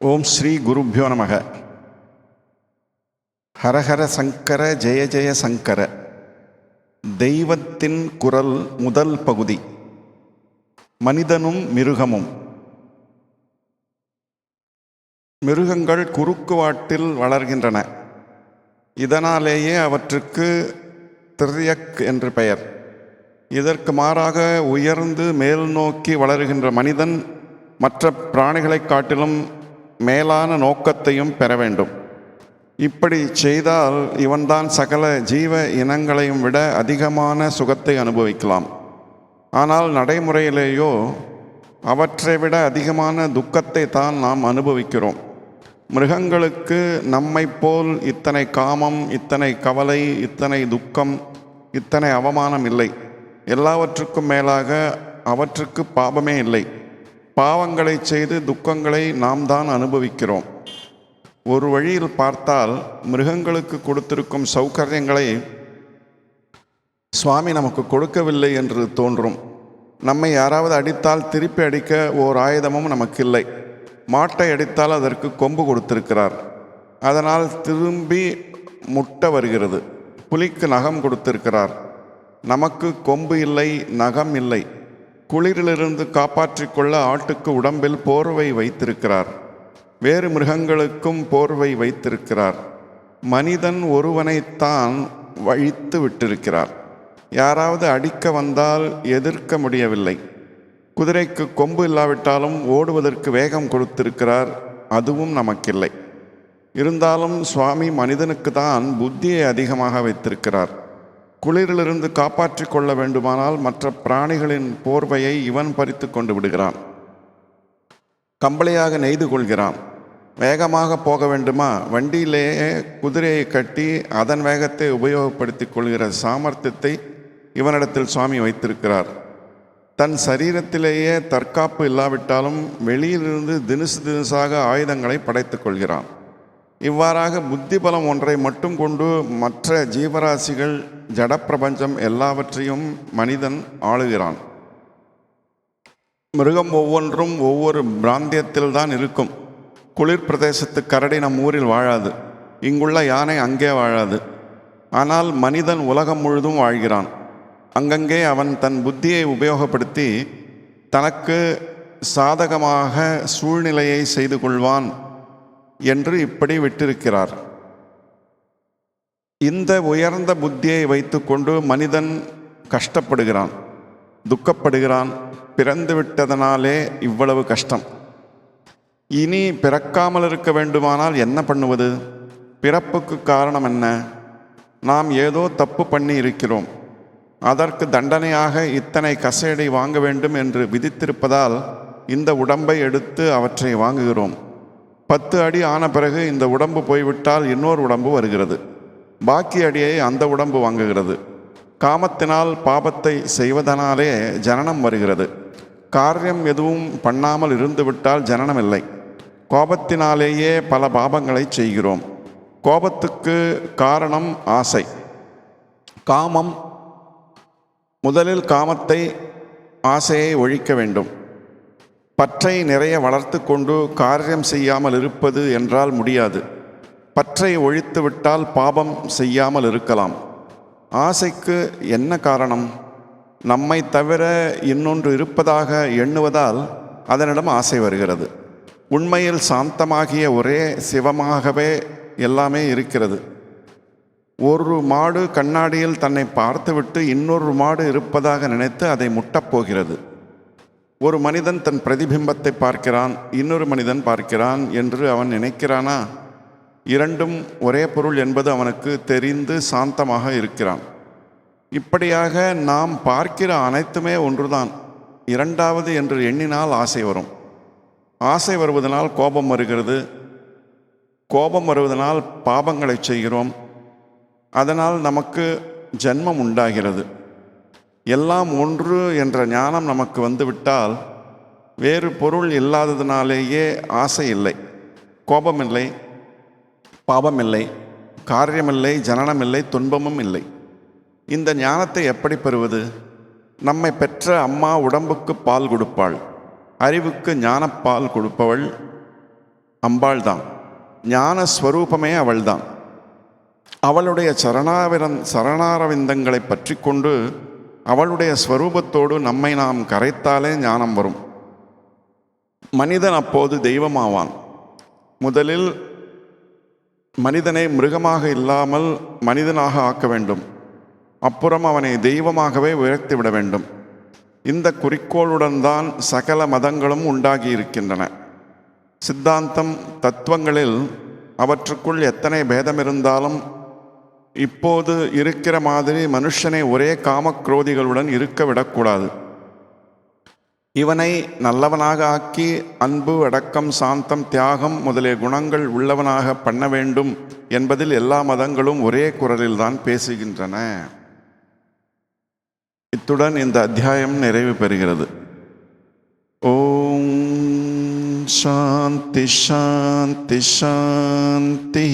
ஓம் ஸ்ரீ குருப்பியோ நமக. ஹரஹர சங்கர ஜெய ஜெய சங்கர. தெய்வத்தின் குரல் முதல் பகுதி. மனிதனும் மிருகமும். மிருகங்கள் குறுக்குவாட்டில் வளர்கின்றன. இதனாலேயே அவற்றுக்கு திரியக் என்று பெயர். இதற்கு மாறாக உயர்ந்து மேல் நோக்கி வளருகின்ற மனிதன் மற்ற பிராணிகளைக் காட்டிலும் மேலான நோக்கத்தையும் பெற வேண்டும். இப்படி செய்தால் இவன்தான் சகல ஜீவ இனங்களையும் விட அதிகமான சுகத்தை அனுபவிக்கலாம். ஆனால் நடைமுறையிலேயோ அவற்றை விட அதிகமான துக்கத்தை தான் நாம் அனுபவிக்கிறோம். மிருகங்களுக்கு நம்மைப் போல் இத்தனை காமம் இத்தனை கவலை இத்தனை துக்கம் இத்தனை அவமானம் இல்லை. எல்லாவற்றுக்கும் மேலாக அவற்றுக்கு பாபமே இல்லை. பாவங்களை செய்து துக்கங்களை நாம் தான் அனுபவிக்கிறோம். ஒரு வழியில் பார்த்தால் மிருகங்களுக்கு கொடுத்திருக்கும் சௌகரியங்களை சுவாமி நமக்கு கொடுக்கவில்லை என்று தோன்றும். நம்மை யாராவது அடித்தால் திருப்பி அடிக்க ஓர் ஆயுதமும் நமக்கு இல்லை மாட்டை அடித்தால் அதற்கு கொம்பு கொடுத்திருக்கிறார். அதனால் திரும்பி முட்டை வருகிறது. புலிக்கு நகம் கொடுத்திருக்கிறார். நமக்கு கொம்பு இல்லை நகம் இல்லை. குளிரிலிருந்து காப்பாற்றிக் கொள்ள ஆட்டுக்கு உடம்பில் போர்வை வைத்திருக்கிறார். வேறு மிருகங்களுக்கும் போர்வை வைத்திருக்கிறார். மனிதன் ஒருவனைத்தான் வழித்து விட்டிருக்கிறார். யாராவது அடிக்க வந்தால் எதிர்க்க முடியவில்லை. குதிரைக்கு கொம்பு இல்லாவிட்டாலும் ஓடுவதற்கு வேகம் கொடுத்திருக்கிறார். அதுவும் நமக்கில்லை. இருந்தாலும் சுவாமி மனிதனுக்கு தான் புத்தியை அதிகமாக வைத்திருக்கிறார். குளிரிலிருந்து காப்பாற்றி கொள்ள வேண்டுமானால் மற்ற பிராணிகளின் போர்வையை இவன் பறித்து கொண்டு விடுகிறான். கம்பளியாக நெய்து கொள்கிறான். வேகமாக போக வேண்டுமா? வண்டியிலேயே குதிரையை கட்டி அதன் வேகத்தை உபயோகப்படுத்தி கொள்கிற சாமர்த்தியத்தை இவனிடத்தில் சுவாமி வைத்திருக்கிறார். தன் சரீரத்திலேயே தற்காப்பு இல்லாவிட்டாலும் வெளியிலிருந்து தினுசு தினுசாக ஆயுதங்களை படைத்துக் கொள்கிறான். இவ்வாறாக புத்தி பலம் ஒன்றை மட்டும் கொண்டு மற்ற ஜீவராசிகள் ஜடப்பிரபஞ்சம் எல்லாவற்றையும் மனிதன் ஆளுகிறான். மிருகம் ஒவ்வொன்றும் ஒவ்வொரு பிராந்தியத்தில் தான் இருக்கும். குளிர் பிரதேசத்து கரடி நம் ஊரில் வாழாது. இங்குள்ள யானை அங்கே வாழாது. ஆனால் மனிதன் உலகம் முழுதும் வாழ்கிறான். அங்கங்கே அவன் தன் புத்தியை உபயோகப்படுத்தி தனக்கு சாதகமாக சூழ்நிலையை செய்து கொள்வான். என்று இப்படி விட்டிருக்கிறார். இந்த உயர்ந்த புத்தியை வைத்துக்கொண்டு மனிதன் கஷ்டப்படுகிறான் துக்கப்படுகிறான் பிறந்து விட்டதனாலே இவ்வளவு கஷ்டம். இனி பிறக்காமல் இருக்க வேண்டுமானால் என்ன பண்ணுவது? பிறப்புக்கு காரணம் என்ன? நாம் ஏதோ தப்பு பண்ணி இருக்கிறோம். அதற்கு தண்டனையாக இத்தனை கசேடை வாங்க வேண்டும் என்று விதித்திருப்பதால் இந்த உடம்பை எடுத்து அவற்றை வாங்குகிறோம். பத்து அடி ஆன பிறகு இந்த உடம்பு போய்விட்டால் இன்னொரு உடம்பு வருகிறது. பாக்கி அடியை அந்த உடம்பு வாங்குகிறது. காமத்தினால் பாபத்தை செய்வதனாலே ஜனனம் வருகிறது. காரியம் எதுவும் பண்ணாமல் இருந்துவிட்டால் ஜனனம் இல்லை கோபத்தினாலேயே பல பாபங்களை செய்கிறோம். கோபத்துக்கு காரணம் ஆசை. காமம் முதலில் காமத்தை ஆசையை ஒழிக்க வேண்டும். பற்றை நிறைய வளர்த்து கொண்டு காரியம் செய்யாமல் இருப்பது என்றால் முடியாது. பற்றை ஒழித்து விட்டால் பாபம் செய்யாமல் இருக்கலாம். ஆசைக்கு என்ன காரணம்? நம்மை தவிர இன்னொன்று இருப்பதாக எண்ணுவதால் அதனிடம் ஆசை வருகிறது. உண்மையில் சாந்தமாகிய ஒரே சிவமாகவே எல்லாமே இருக்கிறது. ஒரு மாடு கண்ணாடியில் தன்னை பார்த்துவிட்டு இன்னொரு மாடு இருப்பதாக நினைத்து அதை முட்டப்போகிறது ஒரு மனிதன் தன் பிரதிபிம்பத்தை பார்க்கிறான் இன்னொரு மனிதன் பார்க்கிறான் என்று அவன் நினைக்கிறானா? இரண்டும் ஒரே பொருள் என்பது அவனுக்கு தெரிந்து சாந்தமாக இருக்கிறான். இப்படியாக நாம் பார்க்கிற அனைத்துமே ஒன்றுதான். இரண்டாவது என்று எண்ணினால் ஆசை வரும். ஆசை வருவதனால் கோபம் வருகிறது. கோபம் வருவதனால் பாபங்களை செய்கிறோம். அதனால் நமக்கு ஜென்மம் உண்டாகிறது. எல்லாம் ஒன்று என்ற ஞானம் நமக்கு வந்துவிட்டால் வேறு பொருள் இல்லாததினாலேயே ஆசை இல்லை கோபமில்லை பாபமில்லை காரியமில்லை ஜனனமில்லை துன்பமும் இல்லை. இந்த ஞானத்தை எப்படி பெறுவது? நம்மை பெற்ற அம்மா உடம்புக்கு பால் கொடுப்பாள் அறிவுக்கு ஞானப்பால் கொடுப்பவள் அம்பாள் தான் ஞான ஸ்வரூபமே அவள்தான். அவளுடைய சரணாவிரன் சரணாரவிந்தங்களை பற்றி கொண்டு அவளுடைய ஸ்வரூபத்தோடு நம்மை நாம் கரைத்தாலே ஞானம் வரும். மனிதன் அப்போது தெய்வமாவான். முதலில் மனிதனை மிருகமாக இல்லாமல் மனிதனாக ஆக்க வேண்டும். அப்புறம் அவனை தெய்வமாகவே உயர்த்திவிட வேண்டும். இந்த குறிக்கோளுடன் தான் சகல மதங்களும் உண்டாகி இருக்கின்றன. சித்தாந்தம் தத்துவங்களில் அவற்றுக்குள் எத்தனை பேதம் இருந்தாலும் இப்போது இருக்கிற மாதிரி மனுஷனை ஒரே காமக்ரோதிகளுடன் இருக்க விடக்கூடாது. இவனை நல்லவனாக ஆக்கி அன்பு அடக்கம் சாந்தம் தியாகம் முதலிய குணங்கள் உள்ளவனாக பண்ண வேண்டும் என்பதில் எல்லா மதங்களும் ஒரே குரலில் தான் பேசுகின்றன. இத்துடன் இந்த அத்தியாயம் நிறைவு பெறுகிறது. ஓம் சாந்தி சாந்தி சாந்தி.